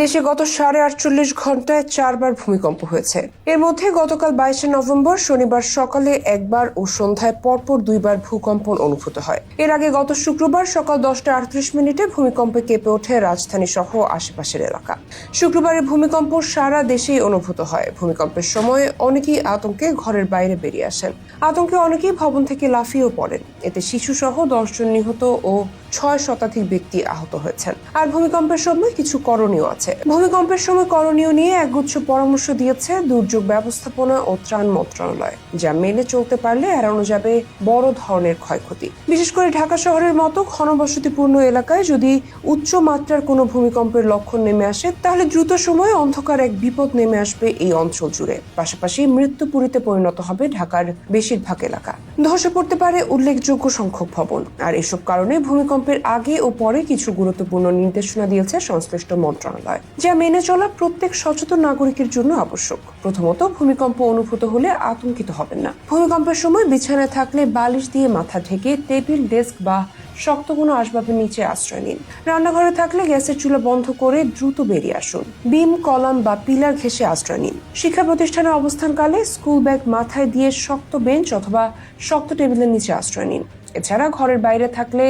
দেশে গত সাড়ে আটচল্লিশ ঘন্টায় চারবার ভূমিকম্প হয়েছে। এর মধ্যে গতকাল বাইশে নভেম্বর শনিবার সকালে একবার ও সন্ধ্যায় পরপর দুইবার ভূকম্পন অনুভূত হয়। এর আগে গত শুক্রবার সকাল দশটা আটত্রিশ মিনিটে ভূমিকম্পে কেঁপে ওঠে রাজধানী সহ আশেপাশের এলাকা। শুক্রবারের ভূমিকম্প সারা দেশেই অনুভূত হয়। ভূমিকম্পের সময় অনেকেই আতঙ্কে ঘরের বাইরে বেরিয়ে আসেন। আতঙ্কে অনেকেই ভবন থেকে লাফিয়েও পড়েন। এতে শিশু সহ দশজন নিহত ও ছয় শতাধিক ব্যক্তি আহত হয়েছেন। আর ভূমিকম্পের সময় কিছু করণীয় আছে। ভূমিকম্পের সময় করণীয় নিয়ে একগুচ্ছ পরামর্শ দিয়েছে দুর্যোগ ব্যবস্থাপনা ও ত্রাণ মন্ত্রণালয়, যা মেনে চলতে পারলে এড়ানো যাবে বড় ধরনের ক্ষয়ক্ষতি। বিশেষ করে ঢাকা শহরের মতো ঘনবসতিপূর্ণ এলাকায় যদি উচ্চ মাত্রার কোনো ভূমিকম্পের লক্ষণ নেমে আসে, তাহলে দ্রুত সময়ে অন্ধকার এক বিপদ নেমে আসবে এই অঞ্চল জুড়ে। পাশাপাশি মৃত্যুপুরীতে পরিণত হবে ঢাকার বেশিরভাগ এলাকা। ধসে পড়তে পারে উল্লেখযোগ্য সংখ্যক ভবন। আর এসব কারণে ভূমিকম্পের আগে ও পরে কিছু গুরুত্বপূর্ণ নির্দেশনা দিয়েছে সংশ্লিষ্ট মন্ত্রণালয়, যা মেনে চলা প্রত্যেক সচেতন নাগরিকের জন্য আবশ্যক। প্রথমত, ভূমিকম্প অনুভূত হলে আতঙ্কিত হবেন না। ভূমিকম্পের সময় বিছানায় থাকলে বালিশ দিয়ে মাথা ঢেকে টেবিল, ডেস্ক বা শক্ত কোনো আসবাবের নিচে আশ্রয় নিন। রান্নাঘরে থাকলে গ্যাসের চুলা বন্ধ করে দ্রুত বেরিয়ে আসুন। বিম, কলাম বা পিলার ঘেঁষে আশ্রয় নিন। শিক্ষা প্রতিষ্ঠানে অবস্থানকালে স্কুল ব্যাগ মাথায় দিয়ে শক্ত বেঞ্চ অথবা শক্ত টেবিলের নিচে আশ্রয় নিন। এছাড়া ঘরের বাইরে থাকলে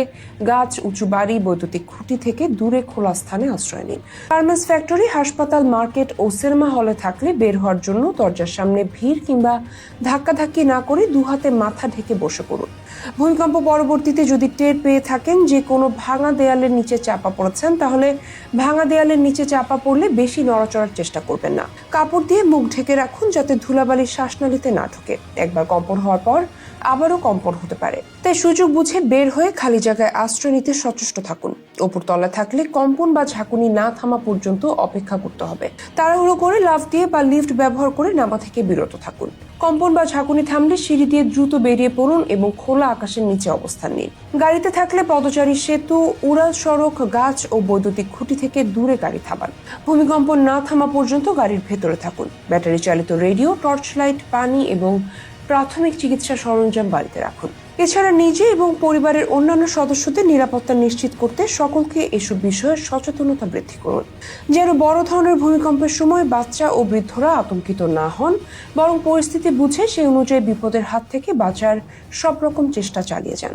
গাছ, উঁচু বাড়ি, বৈদ্যুতিক খুঁটি থেকে দূরে খোলা স্থানে আশ্রয় নিন। গার্মেন্টস ফ্যাক্টরি, হাসপাতাল, মার্কেট ও সিনেমা হলে থাকলে বের হওয়ার জন্য দরজার সামনে ভিড় কিংবা ধাক্কাধাক্কি না করে দু হাতে মাথা ঢেকে বসে পড়ুন। ভূমিকম্প পরবর্তীতে যদি টের পেয়ে থাকেন যে কোনো ভাঙা দেয়ালের নিচে চাপা পড়েছেন, তাহলে ভাঙা দেয়ালের নিচে চাপা পড়লে বেশি নড়াচড়ার চেষ্টা করবেন না। কাপড় দিয়ে মুখ ঢেকে রাখুন যাতে ধুলাবালি শ্বাসনালীতে না ঢোকে। একবার কম্পন হওয়ার পর আবারও কম্পন হতে পারে। তাই সুযোগ বুঝে বের হয়ে খালি জায়গায় আশ্রয় নিতে সচেষ্ট থাকুন। ওপর তলায় থাকলে কম্পন বা ঝাঁকুনি না থামা পর্যন্ত অপেক্ষা করতে হবে। তাড়াহুড়ো করে লাফ দিয়ে বা লিফট ব্যবহার করে নামা থেকে বিরত থাকুন। কম্পন বা ঝাঁকুনি থামলে সিঁড়ি দিয়ে দ্রুত বেরিয়ে পড়ুন এবং খোলা আকাশের নিচে অবস্থান নিন। গাড়িতে থাকলে পদচারী সেতু, উড়াল সড়ক, গাছ ও বৈদ্যুতিক খুঁটি থেকে দূরে গাড়ি থামান। ভূমিকম্প না থামা পর্যন্ত গাড়ির ভেতরে থাকুন। ব্যাটারি চালিত রেডিও টর্চ লাইট পানি এবং প্রাথমিক চিকিৎসা সরঞ্জাম বাড়িতে রাখুন। এছাড়া নিজে এবং পরিবারের অন্যান্য সদস্যদের নিরাপত্তা নিশ্চিত করতে সকলকে এসব বিষয়ে সচেতনতা বৃদ্ধি করুন। যেন বড় ধরনের ভূমিকম্পের সময় বাচ্চা ও বৃদ্ধরা আতঙ্কিত না হন, বরং পরিস্থিতি বুঝে সেই অনুযায়ী বিপদের হাত থেকে বাঁচার সব রকম চেষ্টা চালিয়ে যান।